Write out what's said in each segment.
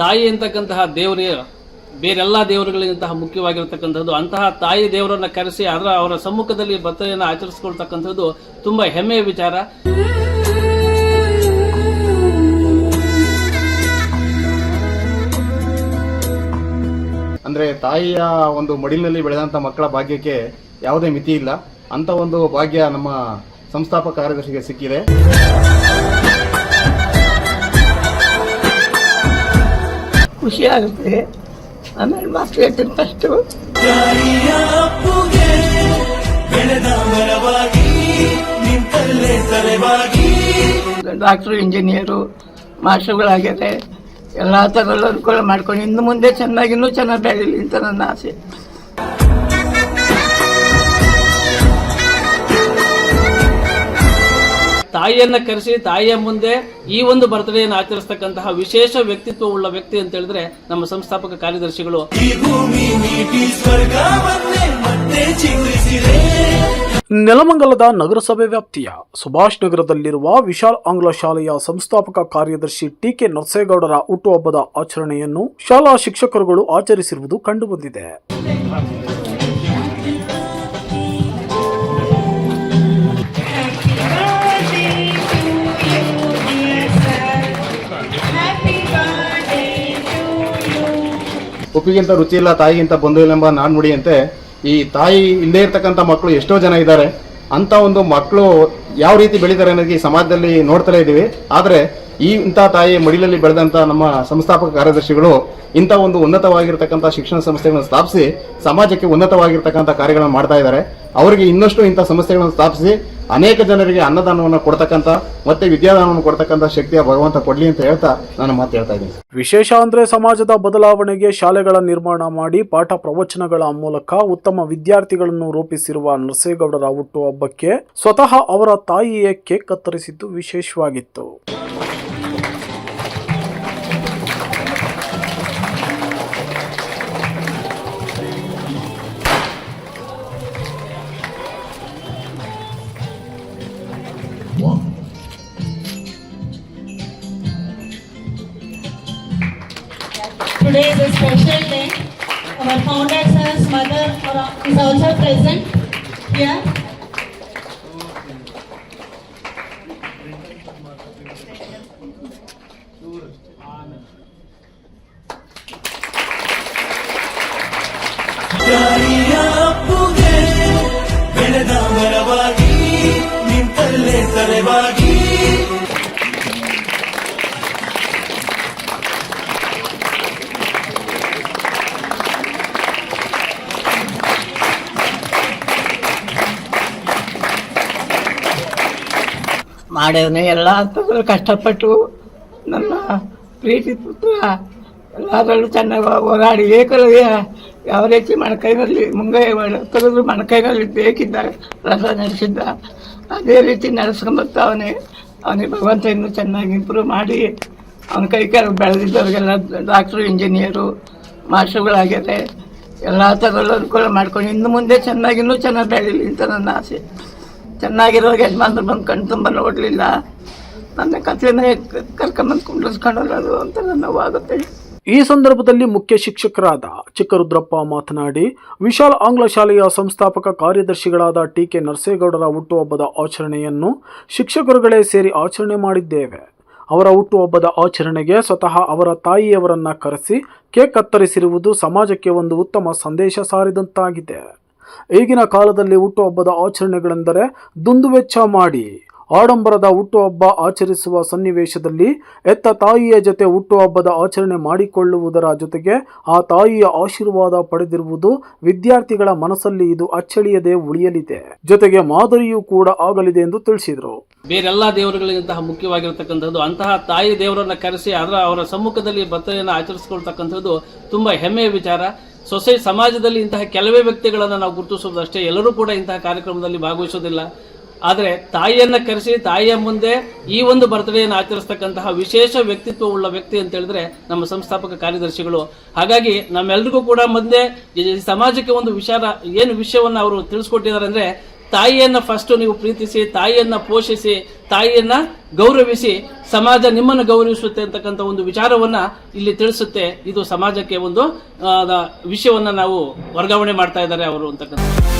ತಾಯಿ ಅಂತಕ್ಕಂತಹ ದೇವರೇ, ಬೇರೆಲ್ಲ ದೇವರುಗಳಿಗಿಂತಹ ಮುಖ್ಯವಾಗಿರತಕ್ಕಂಥದ್ದು, ಅಂತಹ ತಾಯಿ ದೇವರನ್ನ ಕರೆಸಿ ಅದರ ಅವರ ಸಮ್ಮುಖದಲ್ಲಿ ಬರ್ತಡೆಯನ್ನು ಆಚರಿಸಿಕೊಳ್ತಕ್ಕಂಥದ್ದು ತುಂಬಾ ಹೆಮ್ಮೆಯ ವಿಚಾರ. ಅಂದ್ರೆ ತಾಯಿಯ ಒಂದು ಮಡಿಲಿನಲ್ಲಿ ಬೆಳೆದಂತ ಮಕ್ಕಳ ಭಾಗ್ಯಕ್ಕೆ ಯಾವುದೇ ಮಿತಿ ಇಲ್ಲ. ಅಂತ ಒಂದು ಭಾಗ್ಯ ನಮ್ಮ ಸಂಸ್ಥಾಪಕ ಕಾರ್ಯದರ್ಶಿಗೆ ಸಿಕ್ಕಿದೆ. ಖುಷಿ ಆಗುತ್ತೆ ಆಮೇಲೆ ಮಕ್ಕಳು ಹೇಳ್ತೀನಿ ಫಸ್ಟು ಡಾಕ್ಟ್ರು ಇಂಜಿನಿಯರು ಮಾಸ್ಟರ್ಗಳಾಗ್ಯಾರೆ. ಎಲ್ಲ ಥರದಲ್ಲೂ ಅನುಕೂಲ ಮಾಡ್ಕೊಂಡು ಇನ್ನು ಮುಂದೆ ಚೆನ್ನಾಗಿ ಇನ್ನೂ ಚೆನ್ನಾಗಿ ಬೆಳೀಲಿ ಅಂತ ನನ್ನ ಆಸೆ. ತಾಯಿಯನ್ನ ಕರೆಸಿ ತಾಯಿಯ ಮುಂದೆ ಈ ಒಂದು ಬರ್ತಡೆಯನ್ನು ಆಚರಿಸ್ತಕ್ಕಂತಹ ವಿಶೇಷ ವ್ಯಕ್ತಿತ್ವ ಉಳ್ಳ ವ್ಯಕ್ತಿ ಅಂತ ಹೇಳಿದ್ರೆ ನಮ್ಮ ಸಂಸ್ಥಾಪಕ ಕಾರ್ಯದರ್ಶಿಗಳು. ನೆಲಮಂಗಲದ ನಗರಸಭೆ ವ್ಯಾಪ್ತಿಯ ಸುಭಾಷ್ ನಗರದಲ್ಲಿರುವ ವಿಶಾಲ್ ಆಂಗ್ಲ ಶಾಲೆಯ ಸಂಸ್ಥಾಪಕ ಕಾರ್ಯದರ್ಶಿ ಟಿ ಕೆ ನರಸೇಗೌಡರ ಹುಟ್ಟುಹಬ್ಬದ ಆಚರಣೆಯನ್ನು ಶಾಲಾ ಶಿಕ್ಷಕರುಗಳು ಆಚರಿಸಿರುವುದು ಕಂಡುಬಂದಿದೆ. ಉಪ್ಪಿಗಿಂತ ರುಚಿ ಇಲ್ಲ, ತಾಯಿಗಿಂತ ಬಂಧು ಇಲ್ಲ ಎಂಬ ನಾಣ್ಣುಡಿಯಂತೆ ಈ ತಾಯಿ ಇಲ್ಲದೇ ಇರ್ತಕ್ಕಂಥ ಮಕ್ಕಳು ಎಷ್ಟೋ ಜನ ಇದ್ದಾರೆ. ಅಂತ ಒಂದು ಮಕ್ಕಳು ಯಾವ ರೀತಿ ಬೆಳೀತಾರೆ ಅನ್ನೋದಕ್ಕೆ ಈ ಸಮಾಜದಲ್ಲಿ ನೋಡ್ತಲೇ ಇದ್ದೀವಿ. ಆದರೆ ಈ ಇಂಥ ತಾಯಿ ಮಡಿಲಲ್ಲಿ ಬೆಳೆದಂತ ನಮ್ಮ ಸಂಸ್ಥಾಪಕ ಕಾರ್ಯದರ್ಶಿಗಳು ಇಂಥ ಒಂದು ಉನ್ನತವಾಗಿರ್ತಕ್ಕಂಥ ಶಿಕ್ಷಣ ಸಂಸ್ಥೆಗಳನ್ನು ಸ್ಥಾಪಿಸಿ ಸಮಾಜಕ್ಕೆ ಉನ್ನತವಾಗಿರ್ತಕ್ಕಂಥ ಕಾರ್ಯಗಳನ್ನು ಮಾಡ್ತಾ ಇದ್ದಾರೆ. ಅವರಿಗೆ ಇನ್ನಷ್ಟು ಇಂಥ ಸಂಸ್ಥೆಗಳನ್ನು ಸ್ಥಾಪಿಸಿ ಅನೇಕ ಜನರಿಗೆ ಅನ್ನದಾನವನ್ನು ಕೊಡ್ತಕ್ಕಂಥ ಮತ್ತೆ ವಿದ್ಯಾದಾನವನ್ನು ಕೊಡ್ತಕ್ಕಂಥ ಶಕ್ತಿಯ ಭಗವಂತ ಕೊಡ್ಲಿ ಅಂತ ಹೇಳ್ತಾ ನಾನು ಮಾತು ಹೇಳ್ತಾ ಇದ್ದೀನಿ. ವಿಶೇಷ ಅಂದ್ರೆ ಸಮಾಜದ ಬದಲಾವಣೆಗೆ ಶಾಲೆಗಳ ನಿರ್ಮಾಣ ಮಾಡಿ ಪಾಠ ಪ್ರವಚನಗಳ ಮೂಲಕ ಉತ್ತಮ ವಿದ್ಯಾರ್ಥಿಗಳನ್ನು ರೂಪಿಸಿರುವ ನರಸೇಗೌಡರ ಹುಟ್ಟುಹಬ್ಬಕ್ಕೆ ಸ್ವತಃ ಅವರ ತಾಯಿಯೇ ಕೇಕ್ ಕತ್ತರಿಸಿದ್ದು ವಿಶೇಷವಾಗಿತ್ತು. a special day. Our founder sir's mother uh, is also present here. ತಾಯಿಯ ಅಪ್ಪುಗೆ ಬೆಳೆದ ಮರವಾಗಿ ನಿಂತಲ್ಲೇ ತಲೆವಾಗಿ ಮಾಡ್ಯವನೇ ಎಲ್ಲ ಅಂತಂದ್ರೆ ಕಷ್ಟಪಟ್ಟು ನನ್ನ ಪ್ರೀತಿ ಪುತ್ರ ಎಲ್ಲದರಲ್ಲೂ ಚೆನ್ನಾಗಿ ಹೋರಾಡಿ ಏಕಲವ್ಯ ಯಾವ ರೀತಿ ಮಣಕೈನಲ್ಲಿ ಮುಂಗೈ ತೆಗೆದ್ರು ಮಣಕೈನಲ್ಲಿ ಬೇಕಿದ್ದ ರಸ ನಡೆಸಿದ್ದ, ಅದೇ ರೀತಿ ನಡೆಸ್ಕೊಂಬರ್ತಾವನೆ ಅವನಿಗೆ ಭಗವಂತ ಇನ್ನೂ ಚೆನ್ನಾಗಿ ಇಂಪ್ರೂವ್ ಮಾಡಿ ಅವನ ಕೈ ಕೆಳಗೆ ಬೆಳೆದಿದ್ದವ್ರಿಗೆಲ್ಲ ಡಾಕ್ಟ್ರು ಇಂಜಿನಿಯರು ಮಾಸ್ಟರ್ಗಳಾಗ್ಯಾರೆ ಎಲ್ಲ ಥರದಲ್ಲೂ ಅನುಕೂಲ ಮಾಡ್ಕೊಂಡು ಇನ್ನು ಮುಂದೆ ಚೆನ್ನಾಗಿ ಇನ್ನೂ ಚೆನ್ನಾಗಿ ಬೆಳೀಲಿ ಅಂತ ನನ್ನ ಆಸೆ. ಚೆನ್ನಾಗಿರೋ ಯಜಮಾನ್ರು ಬಂದು ಕಣ್ ತುಂಬ ನೋಡಲಿಲ್ಲ. ನನ್ನ ಕಥೆನೇ ಕರ್ಕೊಂಬಂದು ಕುಂಡ್ರಿಸ್ಕೊಂಡೋದು ಅಂತ ನೋವಾಗುತ್ತೆ ಈ ಸಂದರ್ಭದಲ್ಲಿ ಮುಖ್ಯ ಶಿಕ್ಷಕರಾದ ಚಿಕ್ಕರುದ್ರಪ್ಪ ಮಾತನಾಡಿ, ವಿಶಾಲ್ ಆಂಗ್ಲ ಶಾಲೆಯ ಸಂಸ್ಥಾಪಕ ಕಾರ್ಯದರ್ಶಿಗಳಾದ ಟಿ ಕೆ ನರಸೇಗೌಡರ ಹುಟ್ಟುಹಬ್ಬದ ಆಚರಣೆಯನ್ನು ಶಿಕ್ಷಕರುಗಳೇ ಸೇರಿ ಆಚರಣೆ ಮಾಡಿದ್ದೇವೆ. ಅವರ ಹುಟ್ಟುಹಬ್ಬದ ಆಚರಣೆಗೆ ಸ್ವತಃ ಅವರ ತಾಯಿಯವರನ್ನ ಕರೆಸಿ ಕೇಕ್ ಕತ್ತರಿಸಿರುವುದು ಸಮಾಜಕ್ಕೆ ಒಂದು ಉತ್ತಮ ಸಂದೇಶ ಸಾರಿದಂತಾಗಿದೆ. ಈಗಿನ ಕಾಲದಲ್ಲಿ ಹುಟ್ಟುಹಬ್ಬದ ಆಚರಣೆಗಳೆಂದರೆ ದುಂದುವೆಚ್ಚ ಮಾಡಿ, ಆಡಂಬರದ ಹುಟ್ಟುಹಬ್ಬ ಆಚರಿಸುವ ಸನ್ನಿವೇಶದಲ್ಲಿ ಎತ್ತ ತಾಯಿಯ ಜೊತೆ ಹುಟ್ಟುಹಬ್ಬದ ಆಚರಣೆ ಮಾಡಿಕೊಳ್ಳುವುದರ ಜೊತೆಗೆ ಆ ತಾಯಿಯ ಆಶೀರ್ವಾದ ಪಡೆದಿರುವುದು ವಿದ್ಯಾರ್ಥಿಗಳ ಮನಸ್ಸಲ್ಲಿ ಇದು ಅಚ್ಚಳಿಯದೆ ಉಳಿಯಲಿದೆ. ಜೊತೆಗೆ ಮಾದರಿಯೂ ಕೂಡ ಆಗಲಿದೆ ಎಂದು ತಿಳಿಸಿದರು. ಬೇರೆಲ್ಲ ದೇವರುಗಳಿಗಿಂತಹ ಮುಖ್ಯವಾಗಿರತಕ್ಕಂಥದ್ದು, ಅಂತಹ ತಾಯಿ ದೇವರನ್ನ ಕರೆಸಿ ಅದರ ಅವರ ಸಮ್ಮುಖದಲ್ಲಿ ಬರ್ತಡೆಯನ್ನು ಆಚರಿಸಿಕೊಳ್ತಕ್ಕಂಥದ್ದು ತುಂಬಾ ಹೆಮ್ಮೆಯ ವಿಚಾರ. ಸೊಸೈಟಿ ಸಮಾಜದಲ್ಲಿ ಇಂತಹ ಕೆಲವೇ ವ್ಯಕ್ತಿಗಳನ್ನು ನಾವು ಗುರುತಿಸುವುದಷ್ಟೇ ಎಲ್ಲರೂ ಕೂಡ ಇಂತಹ ಕಾರ್ಯಕ್ರಮದಲ್ಲಿ ಭಾಗವಹಿಸೋದಿಲ್ಲ. ಆದರೆ ತಾಯಿಯನ್ನ ಕರೆಸಿ, ತಾಯಿಯ ಮುಂದೆ ಈ ಒಂದು ಬರ್ತ್ಡೇಯನ್ನು ಆಚರಿಸ್ತಕ್ಕಂತಹ ವಿಶೇಷ ವ್ಯಕ್ತಿತ್ವವುಳ್ಳ ವ್ಯಕ್ತಿ ಅಂತ ಹೇಳಿದ್ರೆ ನಮ್ಮ ಸಂಸ್ಥಾಪಕ ಕಾರ್ಯದರ್ಶಿಗಳು. ಹಾಗಾಗಿ ನಮ್ಮೆಲ್ರಿಗೂ ಕೂಡ ಮುಂದೆ ಸಮಾಜಕ್ಕೆ ಒಂದು ವಿಚಾರ, ಏನು ವಿಷಯವನ್ನು ಅವರು ತಿಳಿಸ್ಕೊಟ್ಟಿದ್ದಾರೆ ಅಂದ್ರೆ ತಾಯಿಯನ್ನ ಫಸ್ಟ್ ನೀವು ಪ್ರೀತಿಸಿ, ತಾಯಿಯನ್ನು ಪೋಷಿಸಿ, ತಾಯಿಯನ್ನು ಗೌರವಿಸಿ, ಸಮಾಜ ನಿಮ್ಮನ್ನು ಗೌರವಿಸುತ್ತೆ ಅಂತಕ್ಕಂಥ ಒಂದು ವಿಚಾರವನ್ನ ಇಲ್ಲಿ ತಿಳಿಸುತ್ತೆ. ಇದು ಸಮಾಜಕ್ಕೆ ಒಂದು ವಿಷಯವನ್ನು ನಾವು ವರ್ಗಾವಣೆ ಮಾಡ್ತಾ ಇದ್ದಾರೆ ಅವರು ಅಂತಕ್ಕಂಥ.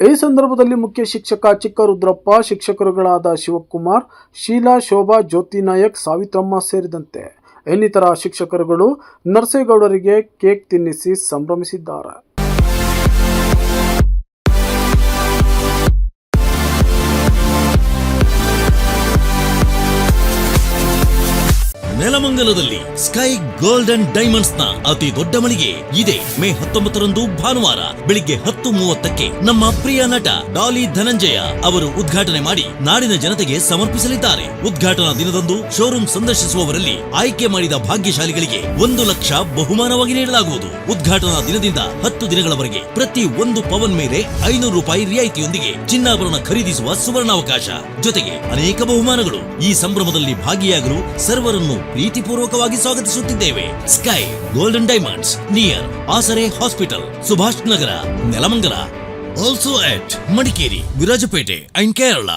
ಈ ಸಂದರ್ಭದಲ್ಲಿ ಮುಖ್ಯ ಶಿಕ್ಷಕ ಚಿಕ್ಕರುದ್ರಪ್ಪ, ಶಿಕ್ಷಕರುಗಳಾದ ಶಿವಕುಮಾರ್, ಶೀಲಾ, ಶೋಭಾ, ಜ್ಯೋತಿ ನಾಯಕ್, ಸಾವಿತ್ರಮ್ಮ ಸೇರಿದಂತೆ ಇನ್ನಿತರ ಶಿಕ್ಷಕರುಗಳು ನರಸೇಗೌಡರಿಗೆ ಕೇಕ್ ತಿನ್ನಿಸಿ ಸಂಭ್ರಮಿಸಿದ್ದಾರೆ. ನೆಲಮಂಗಲದಲ್ಲಿ ಸ್ಕೈ ಗೋಲ್ಡ್ ಅಂಡ್ ಡೈಮಂಡ್ಸ್ನ ಅತಿ ದೊಡ್ಡ ಮಳಿಗೆ ಇದೆ ಮೇ ಹತ್ತೊಂಬತ್ತರಂದು ಭಾನುವಾರ ಬೆಳಿಗ್ಗೆ ಹತ್ತು ಮೂವತ್ತಕ್ಕೆ ನಮ್ಮ ಪ್ರಿಯ ನಟ ಡಾಲಿ ಧನಂಜಯ ಅವರು ಉದ್ಘಾಟನೆ ಮಾಡಿ ನಾಡಿನ ಜನತೆಗೆ ಸಮರ್ಪಿಸಲಿದ್ದಾರೆ. ಉದ್ಘಾಟನಾ ದಿನದಂದು ಶೋರೂಮ್ ಸಂದರ್ಶಿಸುವವರಲ್ಲಿ ಆಯ್ಕೆ ಮಾಡಿದ ಭಾಗ್ಯಶಾಲಿಗಳಿಗೆ ಒಂದು ಲಕ್ಷ ಬಹುಮಾನವಾಗಿ ನೀಡಲಾಗುವುದು. ಉದ್ಘಾಟನಾ ದಿನದಿಂದ ಹತ್ತು ದಿನಗಳವರೆಗೆ ಪ್ರತಿ ಒಂದು ಪವನ್ ಮೇಲೆ ಐನೂರು ರೂಪಾಯಿ ರಿಯಾಯಿತಿಯೊಂದಿಗೆ ಚಿನ್ನಾಭರಣ ಖರೀದಿಸುವ ಸುವರ್ಣಾವಕಾಶ. ಜೊತೆಗೆ ಅನೇಕ ಬಹುಮಾನಗಳು ಈ ಸಂಭ್ರಮದಲ್ಲಿ ಭಾಗಿಯಾಗಲು ಸರ್ವರನ್ನು ಪ್ರೀತಿಪೂರ್ವಕವಾಗಿ ಸ್ವಾಗತಿಸುತ್ತಿದ್ದೇವೆ. Sky Golden Diamonds near Asare hospital Subhash Nagar Nelamangala also at Madikeri Virajpet and Kerala